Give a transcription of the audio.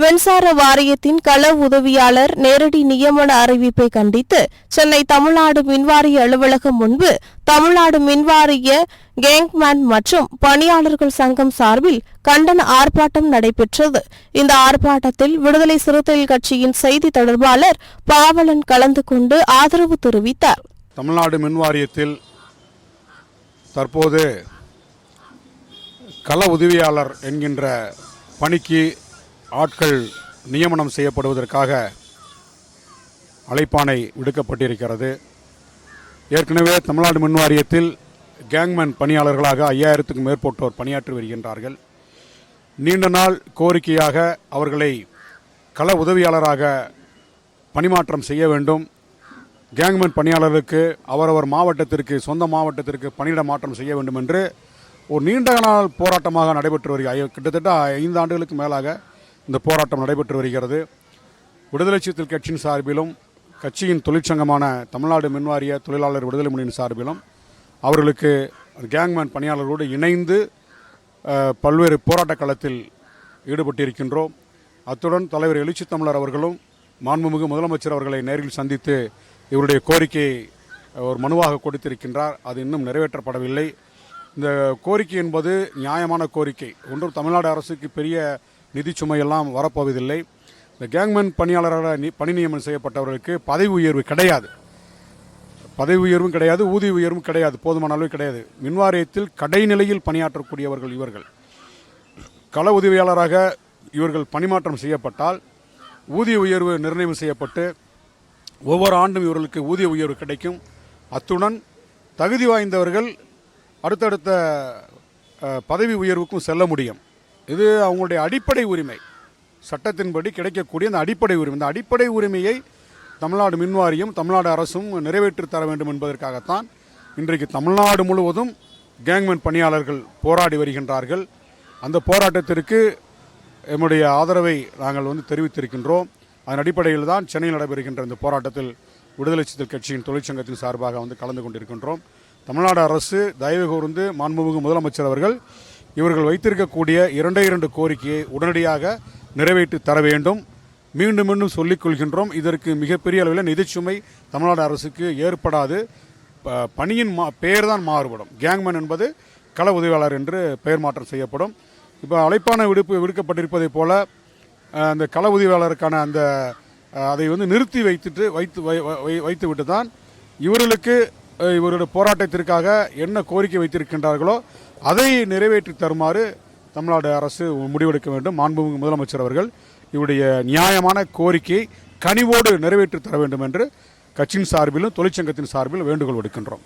மின்சார வாரியத்தின் கள உதவியாளர் நேரடி நியமன அறிவிப்பை கண்டித்து சென்னை தமிழ்நாடு மின்வாரிய அலுவலகம் முன்பு தமிழ்நாடு மின்வாரிய கேங்மேன் மற்றும் பணியாளர்கள் சங்கம் சார்பில் கண்டன ஆர்ப்பாட்டம் நடைபெற்றது. இந்த ஆர்ப்பாட்டத்தில் விடுதலை சிறுத்தைகள் கட்சியின் செய்தி தொடர்பாளர் பாவலன் கலந்து கொண்டு ஆதரவு தெரிவித்தார். தமிழ்நாடு மின்வாரியத்தில் தற்போது கள உதவியாளர் என்கின்ற பணிக்கு ஆட்கள் நியமனம் செய்யப்படுவதற்காக அழைப்பானை விடுக்கப்பட்டிருக்கிறது. ஏற்கனவே தமிழ்நாடு மின் வாரியத்தில் கேங்மேன் பணியாளர்களாக ஐயாயிரத்துக்கும் மேற்பட்டோர் பணியாற்றி வருகின்றார்கள். நீண்ட நாள் கோரிக்கையாக அவர்களை கள உதவியாளராக பணிமாற்றம் செய்ய வேண்டும். கேங்மேன் பணியாளருக்கு அவரவர் மாவட்டத்திற்கு சொந்த மாவட்டத்திற்கு பணியிட மாற்றம் செய்ய வேண்டும் என்று ஒரு நீண்ட நாள் போராட்டமாக நடைபெற்று வருகிறது கிட்டத்தட்ட ஐந்து ஆண்டுகளுக்கு மேலாக இந்த போராட்டம் நடைபெற்று வருகிறது. விடுதலை சிறுத்தைகள் கட்சியின் சார்பிலும் கட்சியின் தொழிற்சங்கமான தமிழ்நாடு மின்வாரிய தொழிலாளர் விடுதலை முன்னணி சார்பிலும் அவர்களுக்கு கேங்மேன் பணியாளர்களோடு இணைந்து பல்வேறு போராட்ட களத்தில் ஈடுபட்டிருக்கின்றோம். அத்துடன் தலைவர் எழுச்சி தமிழர் அவர்களும் மாண்புமிகு முதலமைச்சர் அவர்களை நேரில் சந்தித்து இவருடைய கோரிக்கையை ஒரு மனுவாக கொடுத்திருக்கின்றார். அது இன்னும் நிறைவேற்றப்படவில்லை. இந்த கோரிக்கை என்பது நியாயமான கோரிக்கை. ஒன்றும் தமிழ்நாடு அரசுக்கு பெரிய நிதி சுமையெல்லாம் வரப்போவதில்லை. இந்த கேங்மேன் பணியாளராக நி- பணி நியமனம் செய்யப்பட்டவர்களுக்கு பதவி உயர்வு கிடையாது. பதவி உயர்வும் கிடையாது ஊதிய உயர்வும் கிடையாது போதுமான அளவு கிடையாது. மின்வாரியத்தில் கடைநிலையில் பணியாற்றக்கூடியவர்கள் இவர்கள். கள உதவியாளராக இவர்கள் பணிமாற்றம் செய்யப்பட்டால் ஊதிய உயர்வு நிர்ணயம் செய்யப்பட்டு ஒவ்வொரு ஆண்டும் இவர்களுக்கு ஊதிய உயர்வு கிடைக்கும். அத்துடன் தகுதி வாய்ந்தவர்கள் அடுத்தடுத்த பதவி உயர்வுக்கும் செல்ல முடியும். இது அவங்களுடைய அடிப்படை உரிமை. சட்டத்தின்படி கிடைக்கக்கூடிய அந்த அடிப்படை உரிமை. இந்த அடிப்படை உரிமையை தமிழ்நாடு மின்வாரியம் தமிழ்நாடு அரசும் நிறைவேற்றி தர வேண்டும் என்பதற்காகத்தான் இன்றைக்கு தமிழ்நாடு முழுவதும் கேங்மேன் பணியாளர்கள் போராடி வருகின்றார்கள். அந்த போராட்டத்திற்கு எம்முடைய ஆதரவை நாங்கள் வந்து தெரிவித்திருக்கின்றோம். அதன் அடிப்படையில் தான் சென்னையில் நடைபெறுகின்ற இந்த போராட்டத்தில் விடுதலை சித்தல் கட்சியின் தொழிற்சங்கத்தின் சார்பாக வந்து கலந்து கொண்டிருக்கின்றோம். தமிழ்நாடு அரசு தயவு கூர்ந்து மாண்புமிகு முதலமைச்சர் அவர்கள் இவர்கள் வைத்திருக்கக்கூடிய இரண்டே இரண்டு கோரிக்கையை உடனடியாக நிறைவேற்றி தர வேண்டும். மீண்டும் மீண்டும் சொல்லிக் கொள்கின்றோம். இதற்கு மிகப்பெரிய அளவில் நிதிச்சுமை தமிழ்நாடு அரசுக்கு ஏற்படாது. ப- பணியின் மா பெயர் தான் மாறுபடும். கேங்மேன் என்பது கள உதவியாளர் என்று பெயர் மாற்றம் செய்யப்படும். இப்போ அழைப்பான விடுப்பு விடுக்கப்பட்டிருப்பதைப் போல அந்த கள உதவியாளருக்கான அந்த அதை வந்து நிறுத்தி வைத்துட்டு வைத்து வை- வை- வைத்து விட்டு தான் இவர்களுக்கு இவருடைய போராட்டத்திற்காக என்ன கோரிக்கை வைத்திருக்கின்றார்களோ அதை நிறைவேற்றி தருமாறு தமிழ்நாடு அரசு முடிவெடுக்க வேண்டும். மாண்புமிகு முதலமைச்சர் அவர்கள் இவருடைய நியாயமான கோரிக்கையை கனிவோடு நிறைவேற்றி தர வேண்டும் என்று கட்சியின் சார்பிலும் தொழிற்சங்கத்தின் சார்பிலும் வேண்டுகோள் விடுக்கின்றோம்.